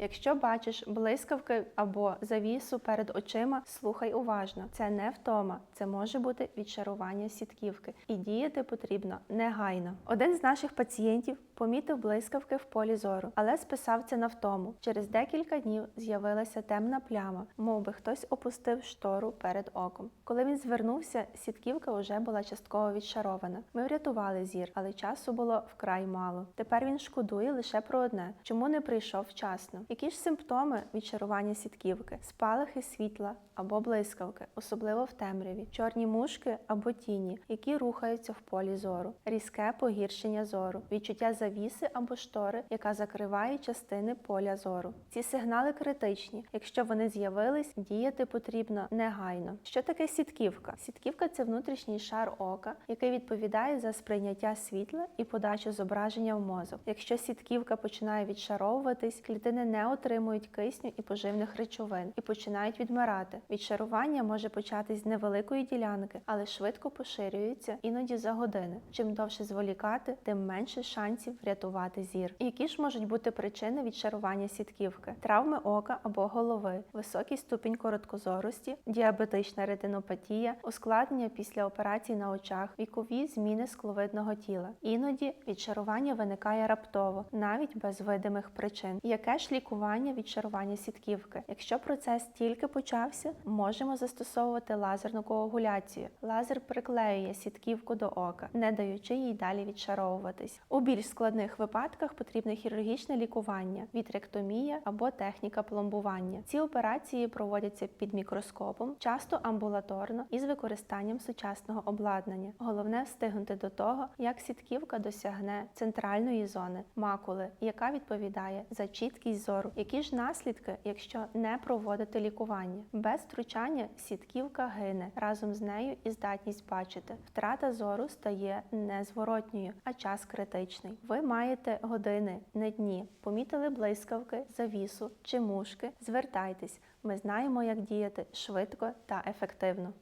Якщо бачиш блискавки або завісу перед очима, слухай уважно. Це не втома, це може бути відчарування сітківки, і діяти потрібно негайно. Один з наших пацієнтів помітив блискавки в полі зору, але списав це на втому. Через декілька днів з'явилася темна пляма, мов би хтось опустив штору перед оком. Коли він звернувся, сітківка вже була частково відшарована. Ми врятували зір, але часу було вкрай мало. Тепер він шкодує лише про одне: чому не прийшов вчасно. Які ж симптоми відчарування сітківки? Спалахи світла або блискавки, особливо в темряві, чорні мушки або тіні, які рухаються в полі зору, різке погіршення зору, відчуття завіси або штори, яка закриває частини поля зору. Ці сигнали критичні. Якщо вони з'явились, діяти потрібно негайно. Що таке сітківка? Сітківка це внутрішній шар ока, який відповідає за сприйняття світла і подачу зображення в мозок. Якщо сітківка починає відшаровуватись, клітини не отримують кисню і поживних речовин і починають відмирати. Відшарування може початись з невеликої ділянки, але швидко поширюється іноді за години. Чим довше зволікати, тим менше шансів врятувати зір. Які ж можуть бути причини відшарування сітківки? Травми ока або голови, високий ступінь короткозорості, діабетична ретинопатія, ускладнення після операцій на очах, вікові зміни скловидного тіла. Іноді відшарування виникає раптово, навіть без видимих причин. Яке ж лікування відшарування сітківки? Якщо процес тільки почався, можемо застосовувати лазерну коагуляцію. Лазер приклеює сітківку до ока, не даючи їй далі відшаровуватись. У більш складних випадках потрібне хірургічне лікування, вітректомія або техніка пломбування. Ці операції проводяться під мікроскопом, часто амбулаторно і з використанням сучасного обладнання. Головне встигнути до того, як сітківка досягне центральної зони макули, яка відповідає за чіткість зору. Які ж наслідки, якщо не проводити лікування? Без втручання сітківка гине разом з нею і здатність бачити. Втрата зору стає незворотньою, а час критичний. Ви маєте години, не дні. Помітили блискавки, завісу чи мушки? Звертайтесь. Ми знаємо, як діяти швидко та ефективно.